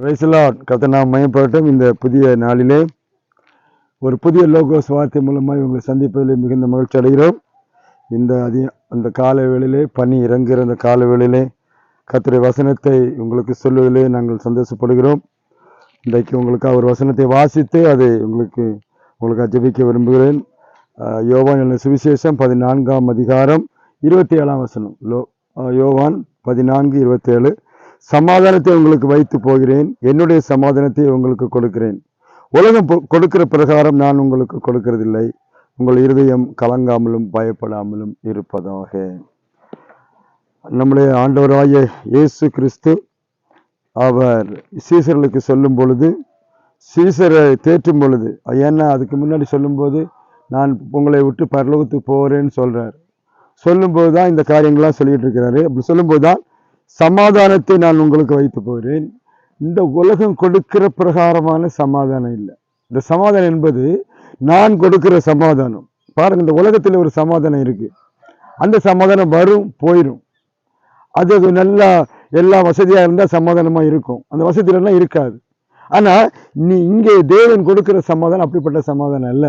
பிரைசலாட் கத்தனா நாம் மையப்பட்டும் இந்த புதிய நாளிலே ஒரு புதிய லோகோஸ் வார்த்தை மூலமாக உங்களை சந்திப்பதில் மிகுந்த மகிழ்ச்சி அடைகிறோம். இந்த அதி அந்த கால வேளையிலே பனி இறங்குகிற அந்த கால வேளையிலே கத்திரை வசனத்தை உங்களுக்கு சொல்வதிலே நாங்கள் சந்தோஷப்படுகிறோம். இன்றைக்கு உங்களுக்கு ஒரு வசனத்தை வாசித்து அதை உங்களுக்கு உங்களுக்கு ஜெபிக்க விரும்புகிறேன். யோவான் சுவிசேஷம் பதினான்காம் அதிகாரம் இருபத்தி ஏழாம் வசனம். லோ யோவான் பதினான்கு இருபத்தேழு சமாதானத்தை உங்களுக்கு வைத்து போகிறேன். என்னுடைய சமாதானத்தை உங்களுக்கு கொடுக்கிறேன். உலகம் பொ- கொடுக்கிற பிரகாரம் நான் உங்களுக்கு கொடுக்கிறதில்லை. உங்கள் இருதயம் கலங்காமலும் பயப்படாமலும் இருப்பதாக. நம்முடைய ஆண்டவராகிய இயேசு கிறிஸ்து அவர் சீசர்களுக்கு சொல்லும் பொழுது சீசரை தேற்றும் பொழுது ஏன்னா அதுக்கு முன்னாடி சொல்லும்போது நான் உங்களை விட்டு பரலோகத்துக்கு போகிறேன்னு சொல்கிறார் சொல்லும்போது தான் இந்த காரியங்கள்லாம் சொல்லிகிட்டு இருக்கிறாரு. அப்படி சொல்லும்போது தான் சமாதானத்தை நான் உங்களுக்கு வைத்து போகிறேன். இந்த உலகம் கொடுக்கிற பிரகாரமான சமாதானம் இல்லை. இந்த சமாதானம் என்பது நான் கொடுக்கிற சமாதானம். பாருங்கள் இந்த உலகத்தில் ஒரு சமாதானம் இருக்குது அந்த சமாதானம் வரும் போயிடும் அது அது நல்லா எல்லா வசதியாக இருந்தால் சமாதானமாக இருக்கும். அந்த வசதியிலலாம் இருக்காது. ஆனால் நீ இங்கே தேவன் கொடுக்குற சமாதானம் அப்படிப்பட்ட சமாதானம் அல்ல.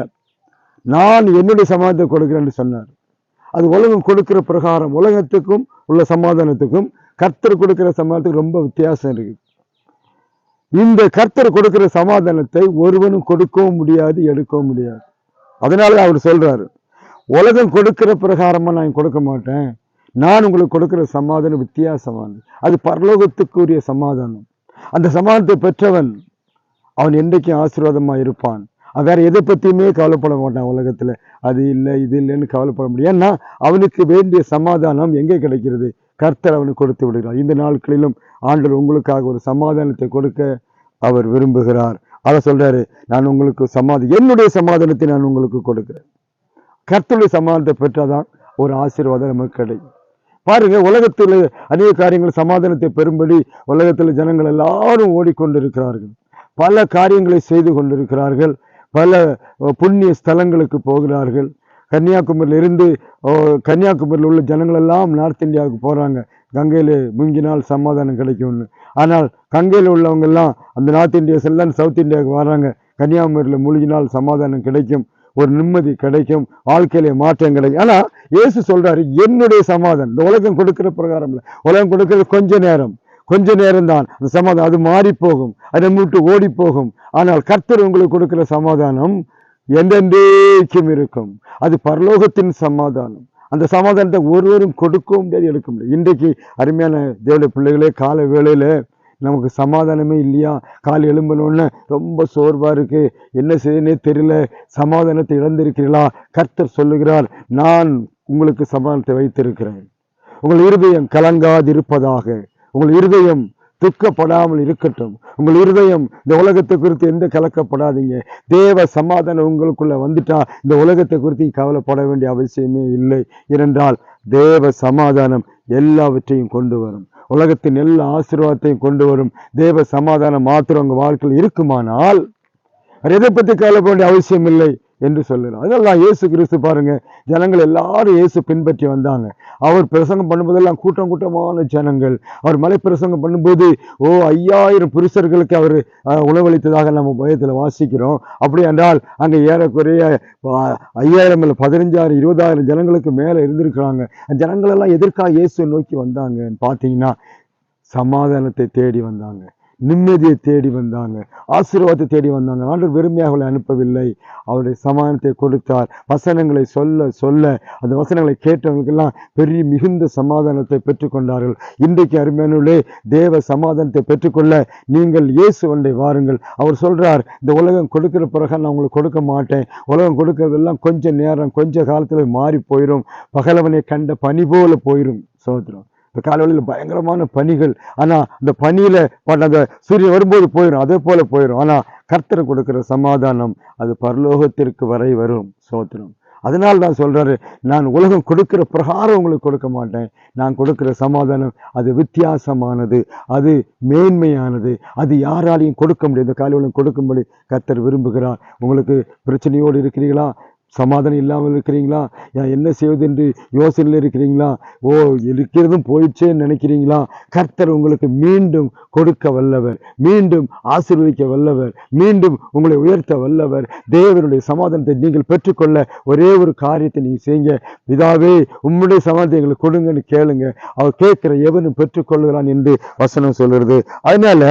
நான் என்னுடைய சமாதானத்தை கொடுக்கிறேன்னு சொன்னார். அது உலகம் கொடுக்கிற பிரகாரம் உலகத்துக்கும் உள்ள சமாதானத்துக்கும் கர்த்தர் கொடுக்கிற சமாதானத்துக்கு ரொம்ப வித்தியாசம் இருக்குது இந்த கர்த்தர் கொடுக்கிற சமாதானத்தை ஒருவனும் கொடுக்கவும் முடியாது எடுக்கவும் முடியாது. அதனால அவர் சொல்றாரு உலகம் கொடுக்கிற பிரகாரமாக நான் கொடுக்க மாட்டேன். நான் உங்களுக்கு கொடுக்கிற சமாதானம் வித்தியாசமானது. அது பரலோகத்துக்குரிய சமாதானம். அந்த சமாதானத்தை பெற்றவன் அவன் என்றைக்கும் ஆசீர்வாதமாக இருப்பான். அவன் வேற எதை பற்றியுமே கவலைப்பட மாட்டான் உலகத்தில். அது இல்லை இது இல்லைன்னு கவலைப்பட முடியும் ஏன்னா அவனுக்கு வேண்டிய சமாதானம் எங்கே கிடைக்கிறது? கர்த்தர் அவனுக்கு கொடுத்து விடுகிறார். இந்த நாட்களிலும் ஆண்டவர் உங்களுக்காக ஒரு சமாதானத்தை கொடுக்க அவர் விரும்புகிறார். அதை சொல்றாரு நான் உங்களுக்கு சமாதி என்னுடைய சமாதானத்தை நான் உங்களுக்கு கொடுக்குறேன். கர்த்தருடைய சமாதானத்தை பெற்றாதான் ஒரு ஆசீர்வாதம் நமக்கு கிடைக்கும். பாருங்க உலகத்தில் அநேக காரியங்கள் சமாதானத்தை பெறும்படி உலகத்தில் ஜனங்கள் எல்லாரும் ஓடிக்கொண்டிருக்கிறார்கள். பல காரியங்களை செய்து கொண்டிருக்கிறார்கள். பல புண்ணிய ஸ்தலங்களுக்கு போகிறார்கள். கன்னியாகுமரியிலிருந்து கன்னியாகுமரியில் உள்ள ஜனங்களெல்லாம் நார்த் இந்தியாவுக்கு போகிறாங்க கங்கையில் முங்கினால் சமாதானம் கிடைக்கும்னு. ஆனால் கங்கையில் உள்ளவங்க எல்லாம் அந்த நார்த் இந்தியாஸ் எல்லாம் சவுத் இந்தியாவுக்கு வராங்க. கன்னியாகுமரியில் மூழ்கினால் சமாதானம் கிடைக்கும். ஒரு நிம்மதி கிடைக்கும். வாழ்க்கையில மாற்றம் கிடைக்கும். ஆனால் இயேசு சொல்றாரு என்னுடைய சமாதானம். இந்த உலகம் கொடுக்கிற பிரகாரம் இல்லை. உலகம் கொடுக்கிறது கொஞ்ச நேரம். கொஞ்ச நேரம் தான் அந்த சமாதானம் அது மாறி போகும் அதை மூட்டு ஓடி போகும் ஆனால் கர்த்தர் உங்களுக்கு கொடுக்கிற சமாதானம் என்றென்றைக்கும் இருக்கும். அது பரலோகத்தின் சமாதானம். அந்த சமாதானத்தை ஒருவரும் கொடுக்கவும் முடியாது எடுக்க முடியாது. இன்றைக்கு அருமையான தேவடைய பிள்ளைகளே கால வேளையில் நமக்கு சமாதானமே இல்லையா? கால் எழும்பணுன்னு ரொம்ப சோர்வாக இருக்குது என்ன செய்யனே தெரியல. சமாதானத்தை இழந்திருக்கிறீர்களா? கர்த்தர் சொல்லுகிறார் நான் உங்களுக்கு சமாதானத்தை வைத்திருக்கிறேன். உங்கள் இருதயம் கலங்காதிருப்பதாக. உங்கள் இருதயம் துக்கப்படாமல் இருக்கட்டும். உங்கள் இருதயம் இந்த உலகத்தை குறித்து எந்த கலக்கப்படாதீங்க. தேவ சமாதானம் உங்களுக்குள்ளே வந்துட்டா இந்த உலகத்தை குறித்து கவலைப்பட வேண்டிய அவசியமே இல்லை. ஏனென்றால் தேவ சமாதானம் எல்லாவற்றையும் கொண்டு வரும். உலகத்தின் எல்லா ஆசீர்வாதத்தையும் கொண்டு வரும். தேவ சமாதானம் மாத்திரம் உங்கள் வாழ்க்கையில் இருக்குமானால் எதை பற்றி கவலைப்பட வேண்டிய அவசியம் இல்லை. என்று சொல்லுகிறார் அதெல்லாம் இயேசு கிறிஸ்து பாருங்கள் ஜனங்கள் எல்லாரும் இயேசு பின்பற்றி வந்தாங்க. அவர் பிரசங்கம் பண்ணும்போதெல்லாம் கூட்டம் கூட்டமான ஜனங்கள். அவர் மலை பிரசங்கம் பண்ணும்போது ஓ ஐயாயிரம் புருஷர்களுக்கு அவர் உணவளித்ததாக நம்ம பயத்தில் வாசிக்கிறோம். அப்படி என்றால் அங்கே ஏறக்குறைய ஐயாயிரம் இல்லை பதினஞ்சாயிரம் இருபதாயிரம் ஜனங்களுக்கு மேலே இருந்திருக்கிறாங்க. அந்த ஜனங்கள் எல்லாம் எதற்காக இயேசு நோக்கி வந்தாங்கன்னு பார்த்தீங்கன்னா சமாதானத்தை தேடி வந்தாங்க. நிம்மதியை தேடி வந்தாங்க. ஆசீர்வாதத்தை தேடி வந்தாங்க. ஆண்டவர் வெறுமையாக அவளை அனுப்பவில்லை. அவருடைய சமாதானத்தை கொடுத்தார். வசனங்களை சொல்ல சொல்ல அந்த வசனங்களை கேட்டவங்களுக்கெல்லாம் பெரிய மிகுந்த சமாதானத்தை பெற்றுக்கொண்டார்கள். இன்றைக்கு அருமையானுள்ளே தேவ சமாதானத்தை பெற்றுக்கொள்ள நீங்கள் இயேசு ஒன்றை வாருங்கள். அவர் சொல்கிறார் இந்த உலகம் கொடுக்கிற பிறகு நான் உங்களுக்கு கொடுக்க மாட்டேன். உலகம் கொடுக்கறதெல்லாம் கொஞ்சம் நேரம் கொஞ்ச காலத்தில் மாறி போயிடும் பகலவனை கண்ட பனி போல போயிடும் சோதரம் இந்த காலவெளியில் பயங்கரமான பனிகள் ஆனால் அந்த பனியில் பட் அந்த சூரியன் வரும்போது போயிடும் அதே போல் போயிடும் ஆனால் கர்த்தரை கொடுக்குற சமாதானம் அது பரலோகத்திற்கு வரை வரும் சோத்திரம். அதனால் தான் சொல்கிறாரு நான் உலகம் கொடுக்குற பிரகாரம் உங்களுக்கு கொடுக்க மாட்டேன். நான் கொடுக்குற சமாதானம் அது வித்தியாசமானது அது மேன்மையானது அது யாராலையும் கொடுக்க முடியாது. காலையிலும் கொடுக்கும்படி கர்த்தர் விரும்புகிறார். உங்களுக்கு பிரச்சனையோடு இருக்கிறீங்களா சமாதானம் இல்லாமல் இருக்கிறீங்களா? என்ன செய்வது என்று யோசனையில் இருக்கிறீங்களா? ஓ இருக்கிறதும் போயிடுச்சேன்னு நினைக்கிறீங்களா? கர்த்தர் உங்களுக்கு மீண்டும் கொடுக்க வல்லவர் மீண்டும் ஆசீர்வதிக்க வல்லவர் மீண்டும் உங்களை உயர்த்த வல்லவர். தேவனுடைய சமாதானத்தை நீங்கள் பெற்றுக்கொள்ள ஒரே ஒரு காரியத்தை நீங்கள் செய்யுங்க. விதாவே உம்முடைய சமாதானத்தை எங்களுக்கு கொடுங்கன்னு கேளுங்க. அவர் கேட்கிற எவனும் பெற்றுக்கொள்கிறான் என்று வசனம் சொல்கிறது அதனால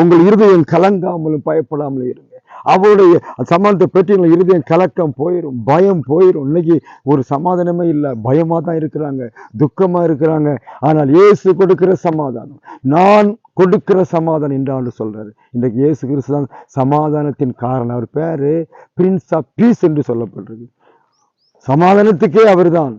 உங்கள் இருதயம் கலங்காமலும் பயப்படாமலும் இருங்க. அவருடைய சமாதானத்தை பெற்று இருதயம் கலக்கம் போயிடும் பயம் போயிடும் இன்னைக்கு ஒரு சமாதானமே இல்லை. பயமாக தான் இருக்கிறாங்க. துக்கமாக இருக்கிறாங்க. ஆனால் இயேசு கொடுக்கிற சமாதானம் நான் கொடுக்கிற சமாதானம் என்றாண்டு சொல்கிறார் இன்றைக்கு இயேசு கிறிஸ்து தான் சமாதானத்தின் காரணம். அவர் பேர் பிரின்ஸ் ஆஃப் பீஸ் என்று சொல்லப்படுறது சமாதானத்துக்கே அவர்தான்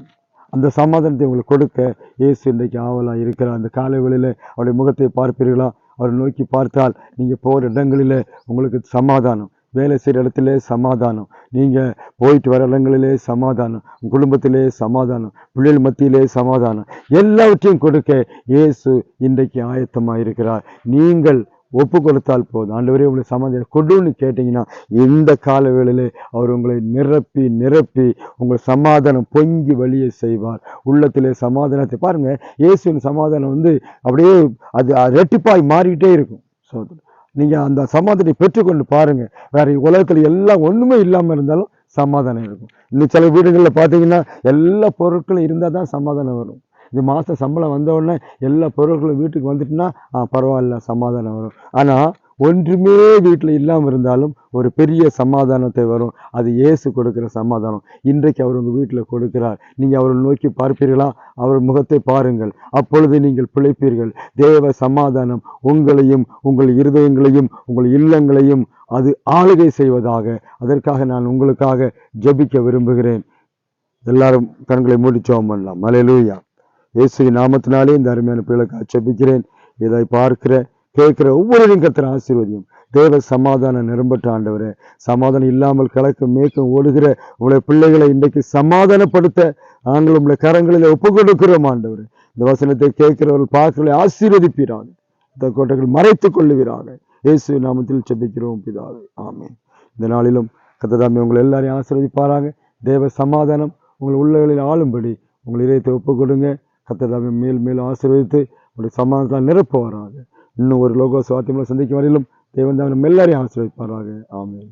அந்த சமாதானத்தை உங்களுக்கு கொடுக்க இயேசு இன்றைக்கு ஆவலாக இருக்கிறார். அந்த காலை வழியில் அவருடைய முகத்தை பார்ப்பீர்களா? அவரை நோக்கி பார்த்தால் நீங்கள் போகிற இடங்களில் உங்களுக்கு சமாதானம். வேலை செய்கிற இடத்துல சமாதானம். நீங்கள் போயிட்டு வர இடங்களிலே சமாதானம். குடும்பத்திலே சமாதானம். பிள்ளைகள் மத்தியிலே சமாதானம். எல்லாவற்றையும் கொடுக்க இயேசு இன்றைக்கு ஆயத்தமாக இருக்கிறார். நீங்கள் ஒப்பு கொடுத்தால் போதும். ஆண்டவரே உங்களை சமாதானம் கொடுன்னு கேட்டிங்கன்னா இந்த கால வேளையிலே அவர் உங்களை நிரப்பி நிரப்பி உங்கள் சமாதானம் பொங்கி வழியை செய்வார். உள்ளத்திலே சமாதானத்தை பாருங்கள் இயேசுவின் சமாதானம் வந்து அப்படியே அது ரெட்டிப்பாய் மாறிக்கிட்டே இருக்கும். சோதனை. நீங்கள் அந்த சமாதானத்தை பெற்றுக்கொண்டு பாருங்கள் வேறு உலகத்தில் எல்லாம் ஒன்றுமே இல்லாமல் இருந்தாலும் சமாதானம் இருக்கும். இன்னும் சில வீடுகளில் பார்த்தீங்கன்னா எல்லா பொருட்களும் இருந்தால் தான் சமாதானம் வரும். இது மாத சம்பளம் வந்த உடனே எல்லா பொருட்களும் வீட்டுக்கு வந்துட்டுனா பரவாயில்ல சமாதானம் வரும். ஆனால் ஒன்றுமே வீட்டில் இல்லாமல் இருந்தாலும் ஒரு பெரிய சமாதானத்தை வரும். அது இயேசு கொடுக்கிற சமாதானம். இன்றைக்கு அவர் உங்கள் வீட்டில் கொடுக்கிறார். நீங்கள் அவரை நோக்கி பார்ப்பீர்களா? அவர் முகத்தை பாருங்கள். அப்பொழுது நீங்கள் பிழைப்பீர்கள். தேவ சமாதானம் உங்களையும் உங்கள் இருதயங்களையும் உங்கள் இல்லங்களையும் அது ஆளுகை செய்வதாக அதற்காக நான் உங்களுக்காக ஜெபிக்க விரும்புகிறேன். எல்லாரும் கண்களை முடிச்சோம் ஜெபம் பண்ணலாம். மலையிலூயா இயேசுவின் நாமத்தினாலே இந்த அருமையான பிள்ளைக்காக ஜெபிக்கிறேன். இதை பார்க்கிற கேட்கிற ஒவ்வொருவரையும் கத்துற ஆசீர்வதியும். தேவ சமாதானம் நிரம்பட்ட ஆண்டவரே சமாதானம் இல்லாமல் கலக்கும் மேற்கும் ஓடுகிற உங்களுடைய பிள்ளைகளை இன்றைக்கு சமாதானப்படுத்த நாங்கள் உங்களுடைய கரங்களில் ஒப்பு கொடுக்கிறோம் ஆண்டவர். இந்த வசனத்தை கேட்கிறவர்கள் பார்க்கிறவர்களை ஆசீர்வதிப்பீராங்க இந்த கோட்டைகள் மறைத்துக் கொள்ளுகிறாங்க இயேசு நாமத்தில் செபிக்கிறோம் பிதாவே. ஆமே இந்த நாளிலும் கத்ததாமே உங்களை எல்லாரையும் ஆசீர்வதிப்பாராங்க தேவ சமாதானம் உங்கள் உள்ளங்களில் ஆளும்படி உங்கள் இதயத்தை ஒப்பு கொடுங்க கத்ததாமே மேல் மேல் ஆசீர்வதித்து உங்களுடைய சமாதானத்தால் வராங்க இன்னும் ஒரு லோகோ சுவாத்தியங்களை சந்திக்கும் வரையிலும் தேவன் தான் நம்ம எல்லாரையும் ஆசீர்வதிப்பாராக. ஆமென்.